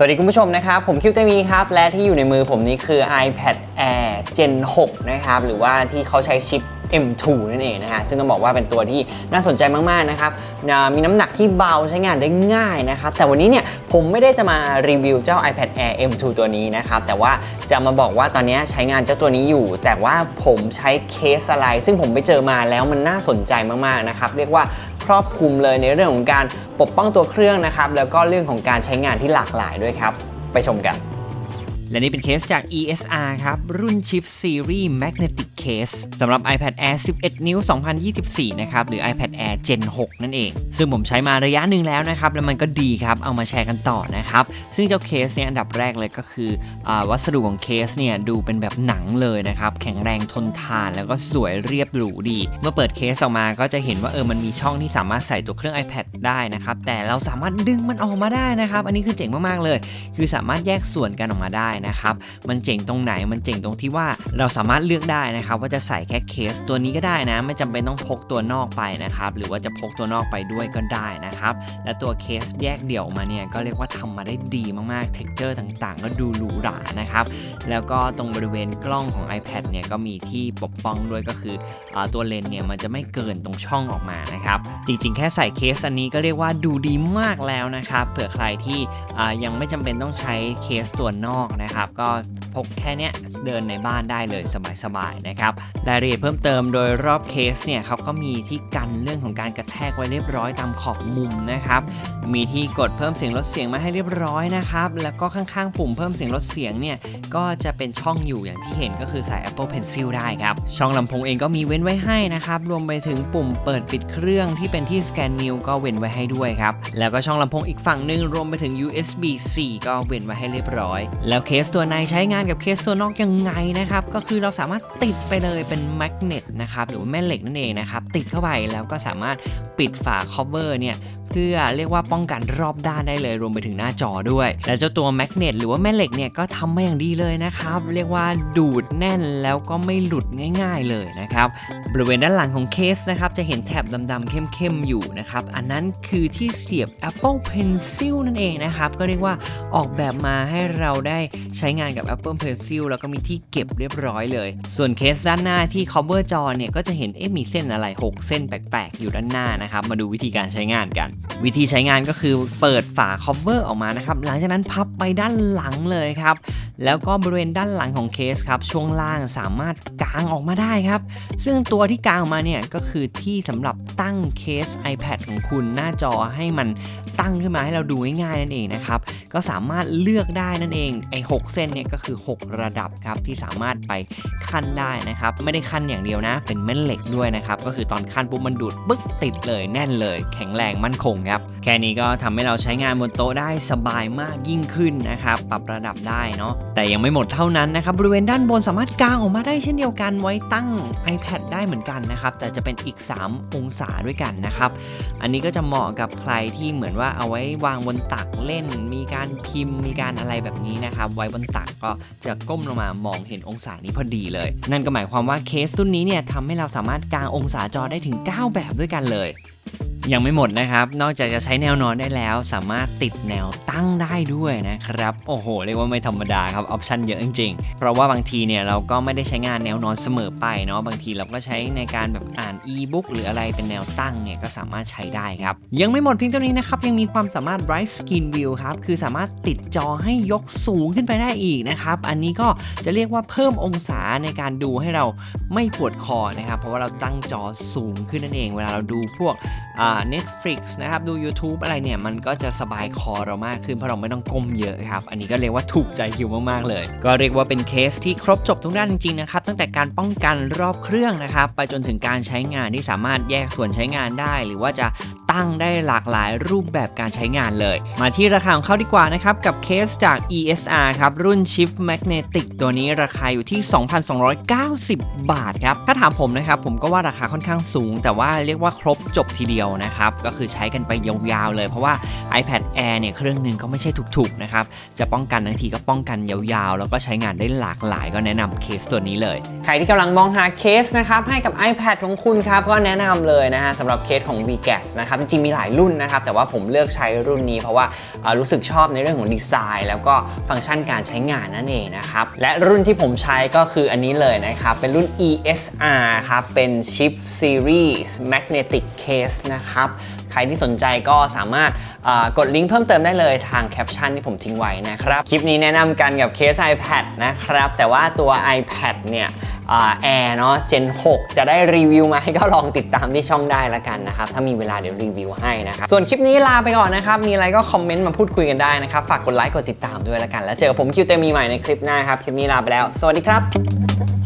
สวัสดีคุณผู้ชมนะครับ ผมคิวเตมีครับ และที่อยู่ในมือผมนี้คือ iPad Air Gen 6 นะครับ หรือว่าที่เขาใช้ชิป M2 นั่นเองนะฮะซึ่งต้องบอกว่าเป็นตัวที่น่าสนใจมากๆนะครับมีน้ำหนักที่เบาใช้งานได้ง่ายนะครับแต่วันนี้เนี่ยผมไม่ได้จะมารีวิวเจ้า iPad Air M2 ตัวนี้นะครับแต่ว่าจะมาบอกว่าตอนนี้ใช้งานเจ้าตัวนี้อยู่ แต่ว่าผมใช้เคสอะไร ซึ่งผมไปเจอมาแล้วมันน่าสนใจมากๆนะครับเรียกว่าครอบคลุมเลยในเรื่องของการปกป้องตัวเครื่องนะครับแล้วก็เรื่องของการใช้งานที่หลากหลายด้วยครับ ไปชมกัน และนี่เป็นเคสจาก ESR ครับ รุ่น Chip Series Magnetic Case สำหรับ iPad Air 11 นิ้ว 2024 นะครับ หรือ iPad Air Gen 6 นั่นเอง ซึ่งผมใช้มาระยะหนึ่งแล้วนะครับ แล้วมันก็ดีครับ เอามาแชร์กันต่อนะครับ ซึ่งเจ้าเคสเนี่ยอันดับแรกเลยก็คืออวัสดุของเคสเนี่ยดูเป็นแบบหนังเลยนะครับ แข็งแรงทนทานแล้วก็สวยเรียบหรูดี เมื่อเปิดเคสออกมาก็จะเห็นว่าเออมันมีช่องที่สามารถใส่ตัวเครื่อง iPad ได้นะครับแต่เราสามารถดึงมันออกมาได้นะครับอันนี้คือเจ๋งมากๆเลย คือสามารถแยกส่วนกันออกมาได้นะครับ มันเจ๋งตรงไหน มันเจ๋งตรงที่ว่าเราสามารถเลือกได้นะครับ ว่าจะใส่แค่เคสตัวนี้ก็ได้นะ ไม่จำเป็นต้องพกตัวนอกไปนะครับ หรือว่าจะพกตัวนอกไปด้วยก็ได้นะครับ และตัวเคสแยกเดี่ยวมาเนี่ยก็เรียกว่าทำมาได้ดีมากๆ เท็กเจอร์ต่างๆ ก็ดูหรูหรานะครับ แล้วก็ตรงบริเวณกล้องของ iPad เนี่ยก็มีที่ปกป้องด้วยก็คืออตัวเลนเนี่ยมันจะไม่เกินตรงช่องออกมานะครับ จริงๆ แค่ใส่เคสอันนี้ก็เรียกว่าดูดีมากแล้วนะครับ เผื่อใครที่ยังไม่จำเป็นต้องใช้เคสตัวนอกนะครับ ก็พกแค่เนี้ยเดินในบ้านได้เลยสบายๆนะครับรายละเอียดเพิ่มเติมโดยรอบเคสเนี่ยเขาก็มีที่กันเรื่องของการกระแทกไว้เรียบร้อยตามขอบมุมนะครับ มีที่กดเพิ่มเสียงลดเสียงมาให้เรียบร้อยนะครับ แล้วก็ข้างๆปุ่มเพิ่มเสียงลดเสียงเนี่ยก็จะเป็นช่องอยู่อย่างที่เห็นก็คือใส่ Apple Pencil ได้ครับ ช่องลำโพงเองก็มีเว้นไว้ให้นะครับ รวมไปถึงปุ่มเปิดปิดเครื่องที่เป็นที่สแกนนิ้วก็เว้นไว้ให้ด้วยครับ แล้วก็ช่องลำโพงอีกฝั่งหนึ่งรวมไปถึง USB C ก็เว้นไว้ให้เรียบร้อย แล้วเคสตัวในใช้งานกับเคสตัวนอกยังไงนะครับ ก็คือเราสามารถติดไปเลยเป็นแมกเนตนะครับหรือแม่เหล็กนั่นเองนะครับ ติดเข้าไปแล้วก็สามารถปิดฝาคอเวอร์เนี่ย เพื่อเรียกว่าป้องกันรอบด้านได้เลยรวมไปถึงหน้าจอด้วย และเจ้าตัวแมกเนตหรือว่าแม่เหล็กเนี่ยก็ทำมาอย่างดีเลยนะครับ เรียกว่าดูดแน่นแล้วก็ไม่หลุดง่าย ๆเลยนะครับบริเวณด้านหลังของเคสนะครับจะเห็นแถบดำๆเข้มๆอยู่นะครับอันนั้นคือที่เสียบ Apple Pencil นั่นเองนะครับก็เรียกว่าออกแบบมาให้เราได้ใช้งานกับ Apple Pencil แล้วก็มีที่เก็บเรียบร้อยเลย ส่วนเคสด้านหน้าที่ cover จอเนี่ยก็จะเห็นเอ๊ะมีเส้นอะไร 6 เส้นแปลกๆ อยู่ด้านหน้านะครับมาดูวิธีการใช้งานกันวิธีใช้งานก็คือเปิดฝา cover ออกมานะครับ หลังจากนั้นพับไปด้านหลังเลยครับ แล้วก็บริเวณด้านหลังของเคสครับช่วงล่างสามารถกางออกมาได้ครับ ซึ่งตัวที่กางออกมาเนี่ยก็คือที่สำหรับตั้งเคส iPad ของคุณหน้าจอให้มันตั้งขึ้นมาให้เราดูง่ายๆนั่นเองนะครับก็สามารถเลือกได้นั่นเองไอ้6เส้นเนี่ยก็คือ 6 ระดับครับที่สามารถไปขั้นได้นะครับไม่ได้ขั้นอย่างเดียวนะ เป็นแม่เหล็กด้วยนะครับก็คือตอนขั้นปุ๊บมันดูดปึ๊กติดเลยแน่นเลย แข็งแรงมั่นคงครับแค่นี้ก็ทำให้เราใช้งานบนโต๊ะได้สบายมากยิ่งขึ้นนะครับปรับระดับได้เนาะแต่ยังไม่หมดเท่านั้นนะครับบริเวณด้านบนสามารถกางออกมาได้เช่นเดียวกันไว้ตั้ง iPad ได้เหมือนกันนะครับแต่จะเป็นอีก 3 องศาด้วยกันนะครับอันนี้ก็จะเหมาะกับใครที่เหมือนว่าเอาไว้วางบนตักเล่น มีการพิมพ์มีการอะไรแบบนี้นะครับไว้บนตักก็จะก้มลงมามองเห็นองศานี้พอดีเลย นั่นก็หมายความว่าเคสรุ่นนี้เนี่ยทำให้เราสามารถกางองศาจอได้ถึง 9 แบบด้วยกันเลย ยังไม่หมดนะครับ นอกจากจะใช้แนวนอนได้แล้ว สามารถติดแนวตั้งได้ด้วยนะครับ โอ้โห เรียกว่าไม่ธรรมดาครับ ออปชันเยอะจริงๆ เพราะว่าบางทีเนี่ยเราก็ไม่ได้ใช้งานแนวนอนเสมอไปเนาะ บางทีเราก็ใช้ในการแบบอ่านอีบุ๊กหรืออะไรเป็นแนวตั้งเนี่ยก็สามารถใช้ได้ครับ ยังไม่หมดเพียงเท่านี้นะครับ ยังมีความสามารถ Bright Screen View ครับ คือสามารถติดจอให้ยกสูงขึ้นไปได้อีกนะครับ อันนี้ก็จะเรียกว่าเพิ่มองศาในการดูให้เราไม่ปวดคอนะครับ เพราะว่าเราตั้งจอสูงขึ้นนั่นเอง เวลาเราดูพวกอ่า Netflix นะครับ ดู YouTube อะไรเนี่ย มันก็จะสบายคอเรามากขึ้น เพราะเราไม่ต้องก้มเยอะครับ อันนี้ก็เรียกว่าถูกใจคิวมากๆเลย ก็เรียกว่าเป็นเคสที่ครบจบทุกด้านจริงๆนะครับ ตั้งแต่การป้องกันรอบเครื่องนะครับ ไปจนถึงการใช้งานที่สามารถแยกส่วนใช้งานได้ หรือว่าจะตั้งได้หลากหลายรูปแบบการใช้งานเลย มาที่ราคาของเขาดีกว่านะครับ กับเคสจาก ESR ครับรุ่น Shift Magnetic ตัวนี้ราคาอยู่ที่ 2,290 บาทครับ ถ้าถามผมนะครับผมก็ว่าราคาค่อนข้างสูง แต่ว่าเรียกว่าครบจบทีเดียวนะครับ ก็คือใช้กันไปยาวๆเลย เพราะว่า iPad Air เนี่ยเครื่องหนึ่งก็ไม่ใช่ถูกๆนะครับ จะป้องกันทั้งทีก็ป้องกันยาวๆ แล้วก็ใช้งานได้หลากหลาย ก็แนะนำเคสตัวนี้เลย ใครที่กำลังมองหาเคสนะครับให้กับ iPad ของคุณครับก็แนะนำเลยนะฮะสำหรับเคสของ v g a s นะครับจริงๆมีหลายรุ่นนะครับแต่ว่าผมเลือกใช้รุ่นนี้เพราะว่ารู้สึกชอบในเรื่องของดีไซน์ แล้วก็ฟังก์ชันการใช้งานนั่นเองนะครับและรุ่นที่ผมใช้ก็คืออันนี้เลยนะครับเป็นรุ่น ESR ครับเป็น Chip Series Magnetic Case นะครับใครที่สนใจก็สามารถกดลิงก์เพิ่มเติมได้เลยทางแคปชั่นที่ผมทิ้งไว้นะครับ คลิปนี้แนะนำกันกับเคส iPad นะครับ แต่ว่าตัว iPad เนี่ยแอร์เนาะ Gen 6 จะได้รีวิวมาให้ก็ลองติดตามที่ช่องได้ละกันนะครับ ถ้ามีเวลาเดี๋ยวรีวิวให้นะครับ ส่วนคลิปนี้ลาไปก่อนนะครับ มีอะไรก็คอมเมนต์มาพูดคุยกันได้นะครับ ฝากกดไลค์กดติดตามด้วยละกัน แล้วเจอผมคิวเตมีใหม่ในคลิปหน้าครับ คลิปนี้ลาไปแล้ว สวัสดีครับ